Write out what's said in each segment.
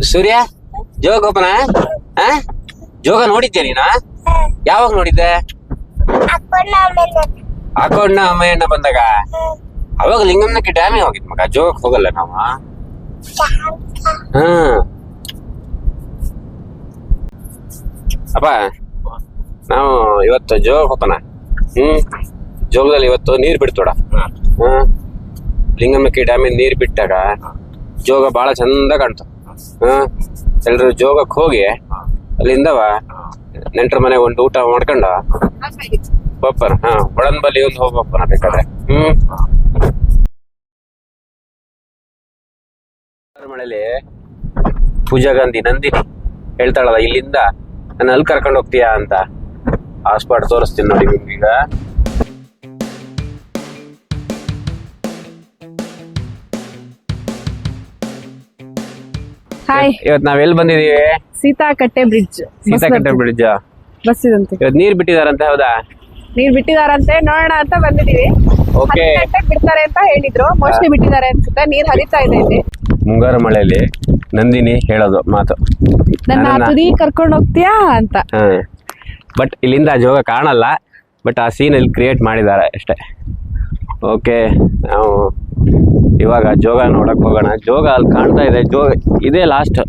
ಸೂರ್ಯ? ಜೋಗ ಒಬ್ಬನ ಆ? ಜೋಗ ನೋಡಿದ್ದೆ ನೀನ? ಯಾವಾಗ ನೋಡಿದ್ದೆ? ಅಕ್ಕಣ್ಣ ಅಮ್ಮಯ್ಯಣ್ಣ ಬಂದಾಗ? ಅವಾಗ ಲಿಂಗಮ್ಮನಕ್ಕೆ ಡ್ಯಾಮಿ ಹೋಗಿದ್ ಮಗ. ಜೋಗಕ್ ಹೋಗಲ್ಲ ನಾವು. ಹಾ. ಅಪ್ಪ ನಾವು ಇವತ್ತು ಜೋಗ ಹೋಗೋಣ ಹ್ಮ್? ಜೋಗದಲ್ಲಿ ಇವತ್ತು ನೀರ್ ಬಿಡ್ತೋಡ? ಹ್ಮ್ ಲಿಂಗಮ್ಮಕ್ಕಿ ಡ್ಯಾಮಿಂದ ನೀರ್ ಬಿಟ್ಟಾಗ ಜೋಗ ಬಹಳ ಚಂದ ಕಾಣ್ತು ಹ್ಮ್ ಎಲ್ರು ಜೋಗಕ್ಕೆ ಹೋಗಿ ಅಲ್ಲಿಂದವ ನೆಂಟ್ರ ಮನೆ ಒಂದು ಊಟ ಮಾಡ್ಕೊಂಡ. ಬಪ್ಪರ್ ಹಾ ಒಳನ್ ಬಲಿ ಒಂದು ಹೋಗ್ಬಪ್ಪನ ಬೇಕಾದ್ರೆ ಹ್ಮ್? ಮಳೆಲಿ ಪೂಜಾ ಗಾಂಧಿ ನಂದಿನಿ ಹೇಳ್ತಾಳಲ್ಲ ಇಲ್ಲಿಂದ ನನ್ನ ಅಲ್ಲಿ ಕರ್ಕೊಂಡು ಹೋಗ್ತೀಯಾ ಅಂತ. ಆ ಸ್ಪಾಟ್ ತೋರಿಸ್ತೀನಿ ನೋಡಿ ನಿಮ್ಗೀಗ. ಹಾಯ್ ಇವತ್ತು ನಾವ್ ಎಲ್ಲಿ ಬಂದಿದೀವಿ? Seethakatte bridge Seethakatte bridge bus ಇದಂತೆ. ನೀರ್ ಬಿಟ್ಟಿದಾರಂತೆ ಹೌದಾ? ನೀರ್ ಬಿಟ್ಟಿದಾರಂತೆ ನೋಡೋಣ ಅಂತ ಬಂದಿದೀವಿ. ಓಕೆ. ಗಂಟೆಗೆ ಬಿಡ್ತಾರೆ ಅಂತ ಹೇಳಿದ್ರು. ಮೋಸ್ಟ್ಲಿ ಬಿಟ್ಟಿದ್ದಾರೆ ಅನ್ಸುತ್ತೆ. ನೀರ್ ಹರಿತಾ ಇದೆ ಇಲ್ಲಿ. ಮುಂಗಾರು ಮಳೆಯಲ್ಲಿ ನಂದಿನಿ ಹೇಳೋದು ಮಾತು. ನನ್ನ ತುದಿ ಕರ್ಕೊಂಡು ಹೋಗ್ತೀಯಾ ಅಂತ. ಬಟ್ ಇಲ್ಲಿಂದ ಜೋಗ ಕಾಣಲ್ಲ. ಬಟ್ ಆ ಸೀನ್ ಇಲ್ಲಿ ಕ್ರಿಯೇಟ್ ಮಾಡಿದ್ದಾರೆ ಅಷ್ಟೇ. ಓಕೆ ನಾವು ಇವಾಗ ಜೋಗ ನೋಡಕ್ ಹೋಗೋಣ. ಜೋಗ ಅಲ್ಲಿ ಕಾಣ್ತಾ ಇದೆ. ಜೋಗ ಇದೇ ಲಾಸ್ಟ್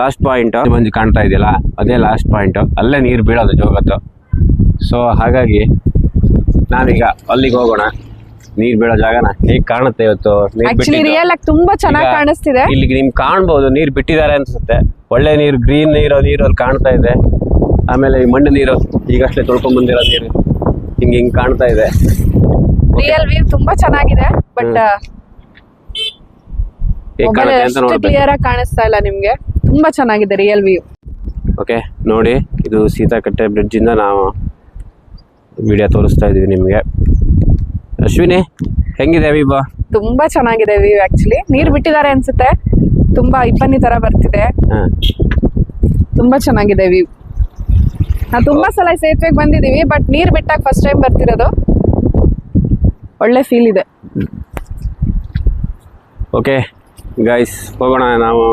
ಲಾಸ್ಟ್ ಪಾಯಿಂಟ್ ಮಂಜು ಕಾಣ್ತಾ ಇದೆಯಲ್ಲ ಅದೇ ಲಾಸ್ಟ್ ಪಾಯಿಂಟ್ ಅಲ್ಲೇ ನೀರು ಬೀಳೋದು ಜೋಗತ್ತು. ಸೊ ಹಾಗಾಗಿ ನಾವೀಗ ಅಲ್ಲಿಗೆ ಹೋಗೋಣ. ನೀರು ಬೀಳೋ ಜಾಗನ ಹೇಗ್ ಕಾಣುತ್ತೆ ಇವತ್ತು? ರಿಯಲ್ ಆಗಿ ತುಂಬಾ ಚೆನ್ನಾಗಿ ಕಾಣಿಸ್ತಿದೆ. ಇಲ್ಲಿ ನಿಮ್ ಕಾಣ್ಬೋದು ನೀರ್ ಬಿಟ್ಟಿದ್ದಾರೆ ಅನ್ಸುತ್ತೆ. ಒಳ್ಳೆ ನೀರು ಗ್ರೀನ್ ನೀರು ನೀರು ಅಲ್ಲಿ ಕಾಣ್ತಾ ಇದೆ. ಆಮೇಲೆ ಈ ಮಣ್ಣು ನೀರು ಈಗಷ್ಟೇ ತೊಳ್ಕೊಂಡ್ ಬಂದಿರೋ ನೀರು ಹಿಂಗ್ ಹಿಂಗ್ ಕಾಣ್ತಾ ಇದೆ. ರಿಯಲ್ ವ್ಯೂ ತುಂಬಾ ಚೆನ್ನಾಗಿದೆ ಬಟ್ ಅಷ್ಟು ಕ್ಲಿಯರ್ ಆಗಿ ಕಾಣಿಸ್ತಾ ಇಲ್ಲ ನಿಮ್ಗೆ. ತುಂಬಾ ಚೆನ್ನಾಗಿದೆ ರಿಯಲ್ ವ್ಯೂ ಓಕೆ ನೋಡಿ ಇದು ಸೀತಾಕಟ್ಟೆ ಬ್ರಿಡ್ಜ್ ಇಂದ ನಾವು ವಿಡಿಯೋ ತೋರಿಸ್ತಾ ಇದೀವಿ ನಿಮ್ಗೆ. ಅಶ್ವಿನಿ ಹೆಂಗಿದೆ ವಿಭಾ ತುಂಬಾ ಚೆನ್ನಾಗಿದೆ ವ್ಯೂ ಆಕ್ಚುಲಿ ನೀರ್ ಬಿಟ್ಟಿದ್ದಾರೆ ಅನ್ಸುತ್ತೆ. ತುಂಬಾ ಇಬ್ಬನಿ ತರ ಬರ್ತಿದೆ. ಹಾ. ತುಂಬಾ ಚೆನ್ನಾಗಿದೆ ವ್ಯೂ ನಾವು ತುಂಬಾ ಸಲ ಈ ಸೇತುವೆಗೆ ಬಂದಿದೀವಿ ಬಟ್ ನೀರ್ ಬಿಟ್ಟಾಗ ಫಸ್ಟ್ ಟೈಮ್ ಬರ್ತಿರೋದು. ಒಳ್ಳೆ ಫೀಲ್ ಇದೆ. ಓಕೆ ಗೈಸ್ ಹೋಗೋಣ ನಾವು.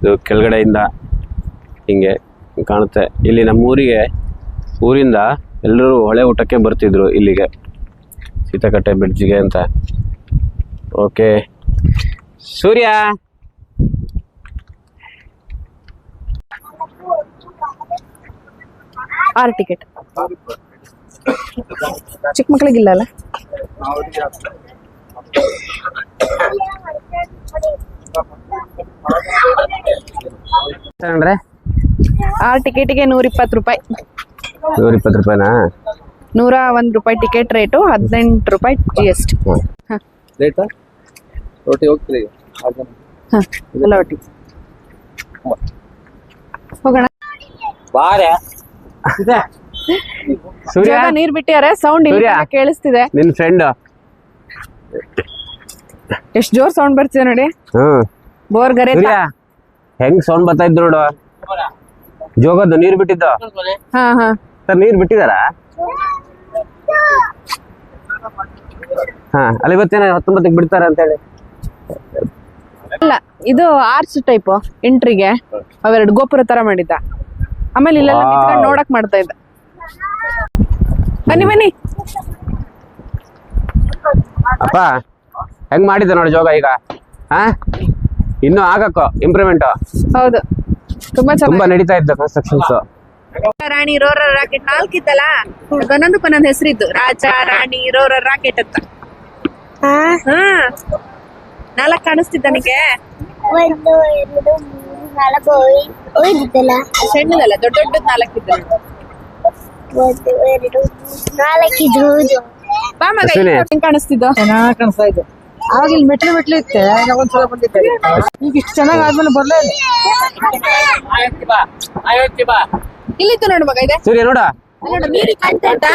ಇದು ಕೆಳಗಡೆಯಿಂದ ಹಿಂಗೆ ಕಾಣುತ್ತೆ. ಇಲ್ಲಿ ನಮ್ಮ ಊರಿಗೆ ಊರಿಂದ ಎಲ್ಲರೂ ಹೊಳೆ ಊಟಕ್ಕೆ ಬರ್ತಿದ್ರು ಇಲ್ಲಿಗೆ. ಸೀತಾಕಟ್ಟೆ ಬ್ರಿಡ್ಜ್ಗೆ ಅಂತ. ಓಕೆ. ಸೂರ್ಯ! ಆರು ಟಿಕೆಟ್ ಚಿಕ್ಕ ಮಕ್ಕಳಿಗಿಲ್ಲ ಅಲ್ಲ? ಅಂದ್ರೆ? ಆರು ಟಿಕೆಟಿಗೆ ನೂರ ಇಪ್ಪತ್ತು ರೂಪಾಯಿ. ನೂರ ಇಪ್ಪತ್ತು ರೂಪಾಯಿನಾ? ನೂರ ಒಂದು ರೂಪಾಯಿ ಟಿಕೆಟ್ ರೇಟು ಹದಿನೆಂಟು ರೂಪಾಯಿ ಜಿ ಎಸ್ ಟಿ ಹಾಂ. ಲೇಟಾ ರೋಟಿ ಹೋಗ್ತೀರಿ ಹಾಂ ಎಲ್ಲ ಒಟ್ಟಿಗೆ. ಹೋಗೋಣ. ಬಾರೆ. ಸೂರ್ಯ ನೀರ್ ಬಿಟ್ಟಿದ್ದಾರೆ ಸೌಂಡ್. ಕೇಳಿಸ್ತಿದೆ. ನಿನ್ ಫ್ರೆಂಡ್ ಎಷ್ಟ್ ಜೋರ್ ಸೌಂಡ್ ಬರ್ತಿದೆ ನೋಡಿ. ಬೋರ್ ಗರೆ ಹೆಂಗ್ ಸೌಂಡ್ ಬರ್ತಾ ಇದ್ರು ನೋಡು. ಜೋಗದ್ದು ನೀರ್ ಬಿಟ್ಟಿದ್ದು? ನೀರ್ ಬಿಟ್ಟಿದಾರ? ಹಾ ಅಲ್ಲಿ ಇವತ್ತೇನ ಹತ್ತೊಂಬತ್ತಕ್ಕೆ ಬಿಡ್ತಾರೆ ಅಂತ ಹೇಳಿ. ಅಲ್ಲ ಇದು ಆರ್ಚ್ ಟೈಪ್ ಎಂಟ್ರಿಗೆ ಅವೆರಡು ಗೋಪುರ ತರ ಮಾಡಿದ್ದ. ಆಮೇಲೆ ಇಲ್ಲೆಲ್ಲ ನೋಡಕ್ ಮಾಡ್ತಾ ಇದ್ದ. ಬನ್ನಿ ಬನ್ನಿ. ಅಪ್ಪ ಹೆಂಗ್ ಮಾಡಿದ್ದೆ ನೋಡಿ ಜೋಗ ಈಗ? ಹಾ? ಇನ್ನು ಆಗಕ್ಕೋ ಇಂಪ್ರೂವ್ಮೆಂಟ್ ಹೌದು. ತುಂಬಾ ತುಂಬಾ ಚೆನ್ನಾಗಿ ನಡೀತಾ ಇದ್ದ ಕನ್ಸ್ಟ್ರಕ್ಷನ್ಸ್ ರಾಣಿ ರೋರರ್ ರಾಕೆಟ್ ನಾಲ್ಕಿತ್ತಲ್ಲ? ಒಂದೊಂದಕ್ಕೊಂದೊಂದು ಹೆಸರಿದ್ದು. ರಾಜ ರಾಣಿ ರೋರರ್ ರಾಕೆಟ್ ಅಂತ. ಹಾ? ನಾಲ್ಕು ಕಾಣಿಸ್ತಿದ್ದ ನನಗೆ ಒಂದು ಎರಡು ಮೂರು ನಾಲ್ಕು ಸಣ್ಣದಲ್ಲ ದೊಡ್ಡ ದೊಡ್ಡದ್ ನಾಲ್ಕಿದ್ದ. ಒಂದು ಎರಡು ಮೂರು ನಾಲ್ಕಿದು ಹೌದು ಬಾ ಮಗ ಅಶ್ವಿನಿ. ಇಲ್ಲಿ ಹೆಂಗ್ ಕಾಣಿಸ್ತಿದ್ದು ಚೆನ್ನಾಗಿ ಕಾಣಿಸ್ತಾ ಇದೆ ಆವಾಗ ಇಲ್ಲಿ ಮೆಟ್ಲು ಮೆಟ್ಲು ಇತ್ತೆ ನಾವು ಒಂದ್ಸಲ ಬಂದಿದ್ದೆ ಈಗ ಇಷ್ಟು ಚೆನ್ನಾಗಿ ಆದ್ಮೇಲೆ ಬರ್ಲೇ ಇಲ್ಲ ಇಲ್ಲಿತ್ತು ನೋಡು ಮಗ ಇದೆ ಸೂರ್ಯ ನೋಡ. ಅಲ್ಲಿ ನೋಡು ನೀರಿ ಕಂಟ ಆಯ್ತಾ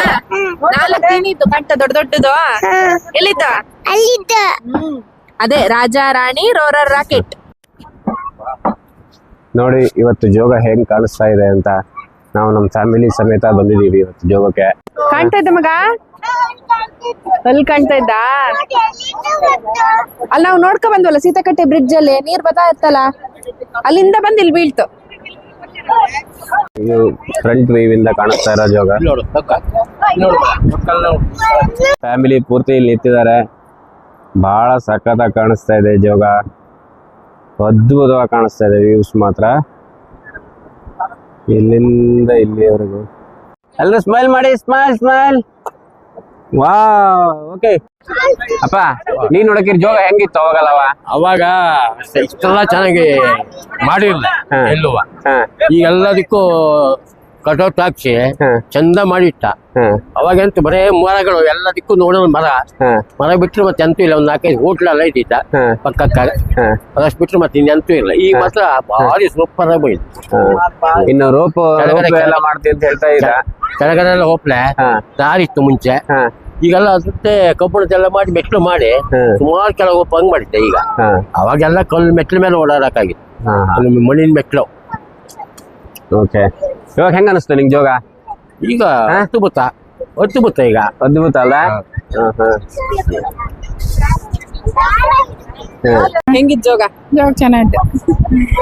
ನಾಲ್ಕು ನೀನಿತ್ತು ಕಂಟ ದೊಡ್ಡ ದೊಡ್ಡದು ಅಲ್ಲಿದ್ದ ಅದೇ ರಾಜ ರಾಣಿ ರೋರರ್ ರಾಕೆಟ್. ನೋಡಿ ಇವತ್ತು ಜೋಗ ಹೆಂಗ್ ಕಾಣಿಸ್ತಾ ಇದೆ ಅಂತ. ನಾವು ನಮ್ಮ ಫ್ಯಾಮಿಲಿ ಸಮೇತ ಬಂದಿದೀವಿ ಇವತ್ತು ಜೋಗಕ್ಕೆ. ಕಾಣ್ತಾ ಇದ್ದ ಮಗ? ಅಲ್ಲಿ ಕಾಣ್ತಾ ಇದ್ದ? ಅಲ್ಲಿ ನಾವು ನೋಡ್ಕೊ ಬಂದ್ವಲ್ಲ ಸೀತಾಕಟ್ಟೆ ಬ್ರಿಡ್ಜ್ ಅಲ್ಲಿ ನೀರ್ ಬರ್ತಾ ಇತ್ತಲ್ಲ? ಅಲ್ಲಿಂದ ಬಂದ್ ಇಲ್ಲಿ ಬೀಳ್ತು. ಇದು ಫ್ರಂಟ್ ವೇವ್ ಇಂದ ಕಾಣಿಸ್ತಾ ಇರೋ ಜೋಗ. ಫ್ಯಾಮಿಲಿ ಪೂರ್ತಿ ಇಲ್ಲಿ ನಿಂತಿದ್ದಾರೆ. ಬಹಳ ಸಖತ್ತಾಗಿ ಕಾಣಿಸ್ತಾ ಇದೆ ಜೋಗ. ಅದ್ಭುತವಾಗಿ ಕಾಣಿಸ್ತಾ ಇದೆ ವ್ಯೂಸ್ ಮಾತ್ರ. ಇಲ್ಲಿಂದ ಇಲ್ಲಿವರೆಗೂ ಎಲ್ಲರೂ ಸ್ಮೈಲ್ ಮಾಡಿ ಸ್ಮೈಲ್ ಸ್ಮೈಲ್ ವಾ ಓಕೆ ಅಪ್ಪ ನೀನ್ ನೋಡಕಿರ್ ಜೋಗ ಹೆಂಗಿತ್ತು ಅವಾಗಲ್ಲವ ಅವಾಗ ಇಷ್ಟೆಲ್ಲ ಚೆನ್ನಾಗಿ ಮಾಡಿರ್ಲ ಹಾ. ಎಲ್ಲುವ. ಹಾ. ಈಗ ಎಲ್ಲದಕ್ಕೂ ಕಟೌಟ್ ಹಾಕ್ಸಿ ಚಂದ ಮಾಡಿಟ್ಟ. ಅವಾಗಂತ ಬರೇ ಮರಗಳು ಎಲ್ಲದಕ್ಕೂ ನೋಡೋದು ಮರ. ಮರ ಬಿಟ್ಟರೆ ಮತ್ತೆ ಅಂತೂ ಇಲ್ಲ ಒಂದ್ ನಾಲ್ಕೈದು ಹೋಟ್ಲೆಲ್ಲ ಇದ್ದಿತ್ತ ಹಾ. ಪಕ್ಕಕ್ಕ ಅದಷ್ಟು ಬಿಟ್ರೆ ಮತ್ತೆ ಇನ್ನೆಂತೂ ಇಲ್ಲ. ಈಗ ಮಾತ್ರ ಭಾರಿ ಸೂಪರ್ ಆಗಿ. ಇನ್ನು ರೋಪ್ ಎಲ್ಲ ಮಾಡ್ತೀವಿ ಅಂತ ಹೇಳ್ತಾ ಇದ್ದ. ಕೆಳಗಡೆ ಎಲ್ಲ ಹೋಪ್ಲೆ ಹಾ. ದಾರಿ ಇತ್ತು ಮುಂಚೆ. ಈಗೆಲ್ಲ ಅದಕ್ಕೆ ಕಬ್ಬಣದೆಲ್ಲ ಮಾಡಿ ಮೆಟ್ಲು ಮಾಡಿ. ಸುಮಾರು ಕೆಳಗೆ ಹೋಗಿ ಹಂಗ್ ಮಾಡಿದ್ದೆ ಈಗ. ಅವಾಗೆಲ್ಲ ಕಲ್ಲು ಮೆಟ್ಲ ಮೇಲೆ ಓಡಾಡಕ್ಕಾಗಿತ್ತು. ಅದು ಮಣ್ಣಿನ ಮೆಟ್ಲು. ಓಕೆ ಇವಾಗ ಹೆಂಗ ಅನಿಸ್ತು ನಿಂಗೆ ಜೋಗ? ಈಗ ಹತ್ತು ಬುತ್ತ ಹತ್ತು ಬುತ್ತ ಈಗ. ಅದ್ಭುತ ಅಲ್ಲ? ಹೆಂಗಿದ್ ಜೋಗ? ಜೋಗ ಚೆನ್ನಾಗಿದೆ.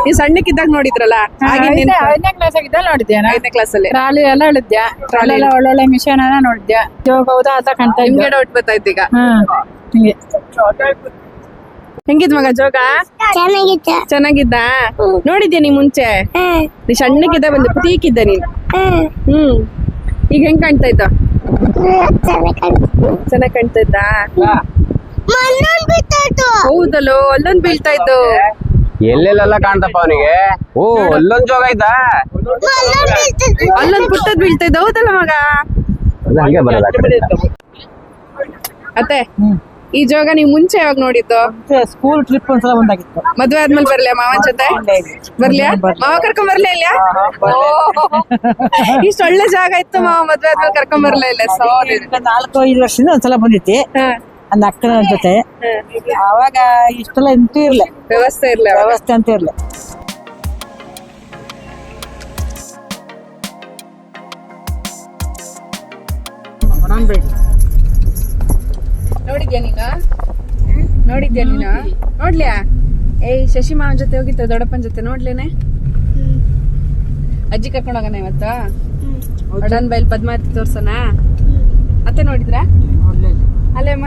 ನೀವ್ ಸಣ್ಣಕ್ಕಿದ್ದಾಗ ನೋಡಿದ್ರಲ್ಲ? ಐದನೇ ಕ್ಲಾಸ್ ಆಗಿದ್ದ ನೋಡಿದ್ಯಾ ಐದನೇ ಕ್ಲಾಸ್ ಅಲ್ಲಿ. ಟ್ರಾಲಿ ಎಲ್ಲ ಇಳಿದ್ಯಾ? ಟ್ರಾಲಿ ಎಲ್ಲ ಒಳ್ಳೊಳ್ಳೆ ಮಿಷನ್ ಎಲ್ಲ ನೋಡಿದ್ಯಾ? ಜೋಗ ಹೌದಾ ಅಂತ ಕಾಣ್ತಾ ನಿಮ್ಗೆ ಡೌಟ್ ಬರ್ತಾ ಈಗ. ಹ್ಮ್ ಹಿಂಗೆ. ಹೆಂಗಿದ್ ಮಗ ಜೋಗ? ಚೆನ್ನಾಗಿತ್ತು ಚೆನ್ನಾಗಿದ್ದ? ನೋಡಿದ್ಯಾ ನೀ ಮುಂಚೆ? ನೀ ಸಣ್ಣಕ್ಕಿದ್ದ ಬಂದು ಪುಟೀಕಿದ್ದ ನೀನ್. ಹ್ಮ್ ಹ್ಮ್. ಈಗ ಹೆಂಗ್ ಕಾಣ್ತಾ ಇದ್ದ? ಚೆನ್ನಾಗಿ ಕಾಣ್ತಾ ಇದ್ದ. ಹೌದಲ್ಲೋ ಅಲ್ಲೊಂದ್ ಬೀಳ್ತಾ ಇದ್ದು ಎಲ್ಲೆಲ್ಲ ಕಾಣ್ತಪ್ಪ ಅವನಿಗೆ? ಓ ಅಲ್ಲೊಂದ್ ಜೋಗ ಇದ್ದ? ಅಲ್ಲೊಂದ್ ಪುಟ್ಟದ್ ಬೀಳ್ತಾ ಇದ್ದ ಹೌದಲ್ಲ ಮಗ? ಹಂಗೆ ಅತ್ತೆ ಈ ಜೋಗ ನೀವ್ ಮುಂಚೆ ಯಾವಾಗ ನೋಡಿದ್ದು? ಸ್ಕೂಲ್ ಟ್ರಿಪ್ ಒಂದ್ಸಲ ಬಂದಾಗಿತ್ತು. ಮದ್ವೆ ಆದ್ಮೇಲೆ ಬರ್ಲಿಯಾ ಮಾವ ಜೊತೆ? ಬರ್ಲಿಯಾ? ಮಾವ ಕರ್ಕೊಂಡ್ ಬರ್ಲೇ ಇಲ್ಲ ಇಷ್ಟ ಒಳ್ಳೆ ಜಾಗ ಇತ್ತು ಮಾವ ಮದ್ವೆ ಆದ್ಮೇಲೆ ಕರ್ಕೊಂಡ್ ಬರ್ಲೇ ಇಲ್ಲ ಸಾರಿ ನಾಲ್ಕು ಐದು ವರ್ಷದಿಂದ ಒಂದ್ಸಲ ಬಂದಿತ್ತಿ ಅಂದ್ ಅಕ್ಕನ ಜೊತೆ. ಅವಾಗ ಇಷ್ಟೆಲ್ಲ ಎಂತೂ ಇರ್ಲಿ ವ್ಯವಸ್ಥೆ ಇರ್ಲಿ ವ್ಯವಸ್ಥೆ ಅಂತ ಇರ್ಲೆ ನೋಡಿದ್ಯಾ ನೀನು? ನೋಡಿದ್ಯಾ ನೀನು? ನೋಡ್ಲಿಯಾ? ಏಯ್ ಶಶಿ ಮಾವನ್ ಜೊತೆ ಹೋಗಿತ್ತು ದೊಡ್ಡಪ್ಪನ ಜೊತೆ ನೋಡ್ಲೇನೆ? ಅಜ್ಜಿ ಕರ್ಕೊಂಡು ಹೋಗೋಣ ಇವತ್ತ? ಅಡನ್ ಬೈಲ್ ಪದ್ಮಾವತಿ ತೋರ್ಸೋಣ? ಅತ್ತೆ ನೋಡಿದ್ರಾ? ಅಲ್ಲೇ ಅಮ್ಮ?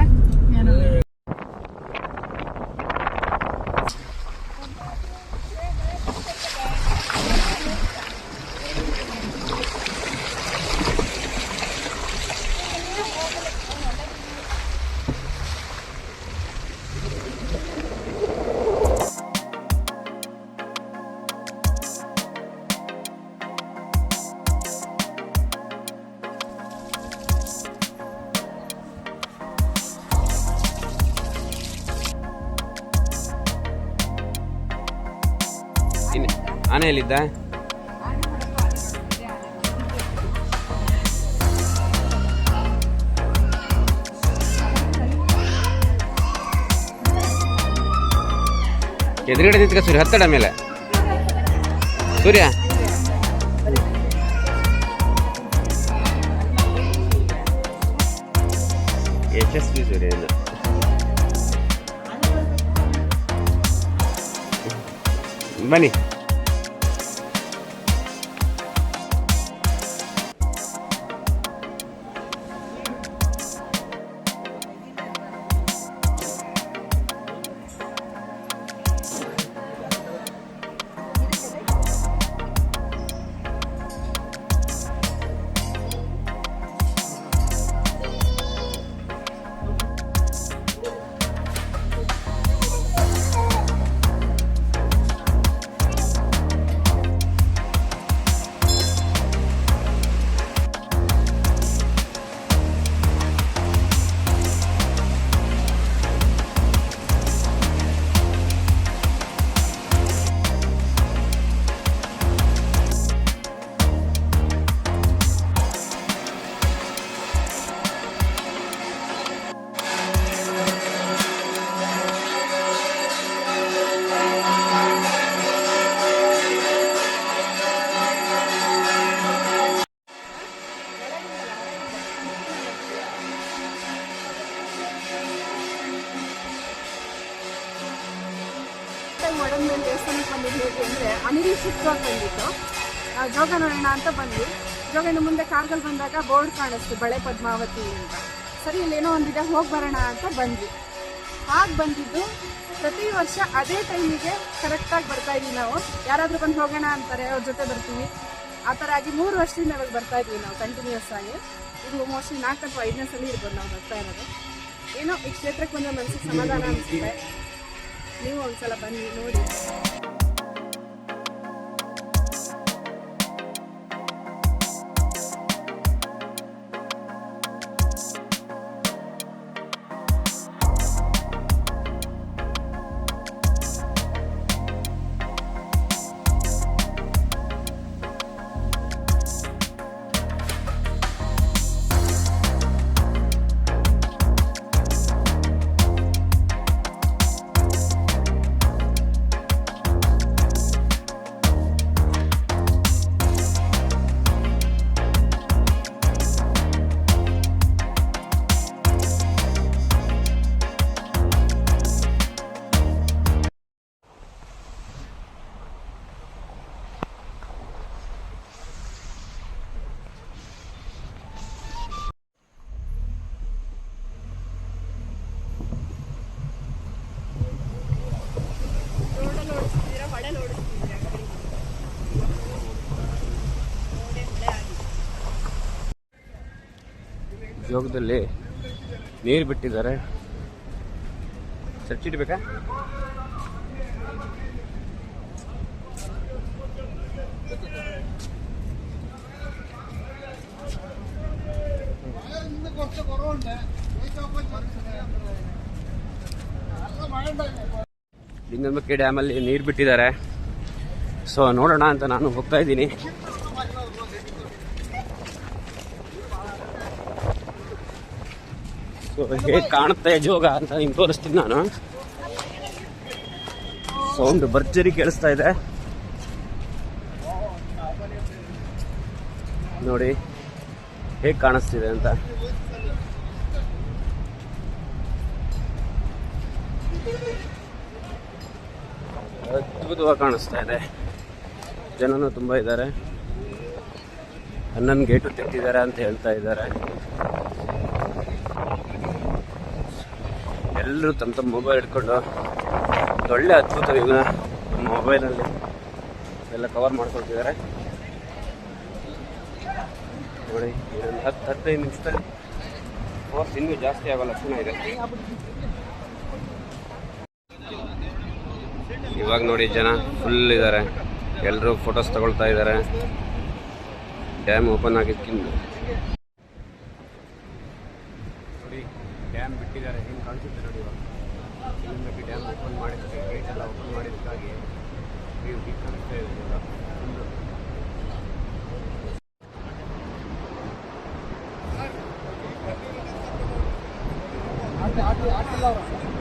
ಎಲ್ಲಿದ್ದ ಎದುರುಗಡೆ ನಿಂತ್ಕ ಸೂರ್ಯ ಹತ್ತಡ ಮೇಲೆ. ಸೂರ್ಯ. ಯಶಸ್ವಿ ಸೂರ್ಯ ಇದು. ಬನ್ನಿ. ಅನಿರೀಕ್ಷಿತವಾಗಿ ಬಂದಿತ್ತು. ಜೋಗ ನೋಡೋಣ ಅಂತ ಬಂದ್ವಿ. ಜೋಗನ ಮುಂದೆ ಕಾರ್ಗಲ್ ಬಂದಾಗ ಬೋರ್ಡ್ ಕಾಣಿಸ್ತು, ಬಳೆ ಪದ್ಮಾವತಿ ಅಂತ. ಸರಿ ಇಲ್ಲೇನೋ ಒಂದಿದೆ, ಹೋಗಿ ಬರೋಣ ಅಂತ ಬಂದ್ವಿ. ಹಾಗೆ ಬಂದಿದ್ದು, ಪ್ರತಿ ವರ್ಷ ಅದೇ ಟೈಮಿಗೆ ಕರೆಕ್ಟಾಗಿ ಬರ್ತಾ ನಾವು. ಯಾರಾದರೂ ಬಂದು ಹೋಗೋಣ ಅಂತಾರೆ, ಅವ್ರ ಜೊತೆ ಬರ್ತೀವಿ. ಆ ಥರ ಆಗಿ ಮೂರು ವರ್ಷದಿಂದ ಇವಾಗ ಬರ್ತಾ ಇದ್ವಿ ನಾವು ಕಂಟಿನ್ಯೂಸ್ ಆಗಿ. ಇದು ಮೋಸ್ಟ್ಲಿ ನಾಲ್ಕು ಅಥವಾ ಐದನೇ ಸಲ ಇರ್ಬೋದು ನಾವು ಬರ್ತಾ ಇರೋದು. ಏನೋ ಈ ಕ್ಷೇತ್ರಕ್ಕೆ ಬಂದ ಮನಸ್ಸಿಗೆ ಸಮಾಧಾನ ಅನಿಸುತ್ತೆ. ನೀವು ಒಂದ್ಸಲ ಬನ್ನಿ, ನೋಡಿ. ಜೋಗದಲ್ಲಿ ನೀರು ಬಿಟ್ಟಿದ್ದಾರೆ. ಸರ್ಚ್ ಇಡ್ಬೇಕಾ ಲಿಂಗನಮಕ್ಕಿ ಡ್ಯಾಮಲ್ಲಿ ನೀರು ಬಿಟ್ಟಿದ್ದಾರೆ. ಸೊ ನೋಡೋಣ ಅಂತ ನಾನು ಹೋಗ್ತಾ ಇದ್ದೀನಿ. ಹೇಗೆ ಕಾಣುತ್ತೆ ಜೋಗ ಅಂತ ನಿಮ್ಗೆ ತೋರಿಸ್ತೀನಿ ನಾನು. ಸೌಂಡ್ ಭರ್ಜರಿ ಕೇಳಿಸ್ತಾ ಇದೆ. ನೋಡಿ, ಹೇಗೆ ಕಾಣಿಸ್ತಿದೆ ಅಂತ. ಅದ್ಭುತವಾಗಿ ಕಾಣಿಸ್ತಾ ಇದೆ. ಜನನು ತುಂಬ ಇದ್ದಾರೆ. ಅನ್ನನ್ ಗೇಟು ತೆಗ್ದಿದ್ದಾರೆ ಅಂತ ಹೇಳ್ತಾ ಇದ್ದಾರೆ. ಎಲ್ಲರೂ ತಮ್ಮ ತಮ್ಮ ಮೊಬೈಲ್ ಹಿಡ್ಕೊಂಡು ಒಳ್ಳೆ ಅದ್ಭುತ ಈಗ ನಮ್ಮ ಮೊಬೈಲಲ್ಲಿ ಎಲ್ಲ ಕವರ್ ಮಾಡ್ಕೊಳ್ತಿದ್ದಾರೆ. ನೋಡಿ, ಇನ್ನೊಂದು ಹತ್ತು ಹದಿನೈದು ನಿಮಿಷದಲ್ಲಿ ಫೋರ್ಸ್ ಇನ್ನೂ ಜಾಸ್ತಿ ಆಗೋ ಲಕ್ಷಣ ಇದೆ. ಇವಾಗ ನೋಡಿ ಜನ ಫುಲ್ ಇದ್ದಾರೆ. ಎಲ್ಲರೂ ಫೋಟೋಸ್ ತಗೊಳ್ತಾ ಇದ್ದಾರೆ. ಡ್ಯಾಮ್ ಓಪನ್ ಆಗಿದ್ದಕ್ಕಿಂತ ನೋಡಿ ಡ್ಯಾಮ್ ಬಿಟ್ಟಿದ್ದಾರೆ. ಹೆಂಗೆ ಕಾಣಿಸುತ್ತೆ ನೋಡಿ ಇವಾಗ. ಇಲ್ಲಿಂದಕ್ಕೆ ಡ್ಯಾಮ್ ಓಪನ್ ಮಾಡಿದ್ದಕ್ಕೆ ಗೇಟ್ ಎಲ್ಲ ಓಪನ್ ಮಾಡಿದ್ದಕ್ಕಾಗಿ ವ್ಯೂ ಹೀಗೆ ಕಾಣಿಸ್ತಾ ಇದೆ ಇವಾಗ. ಫುಲ್ಲು ಆಟ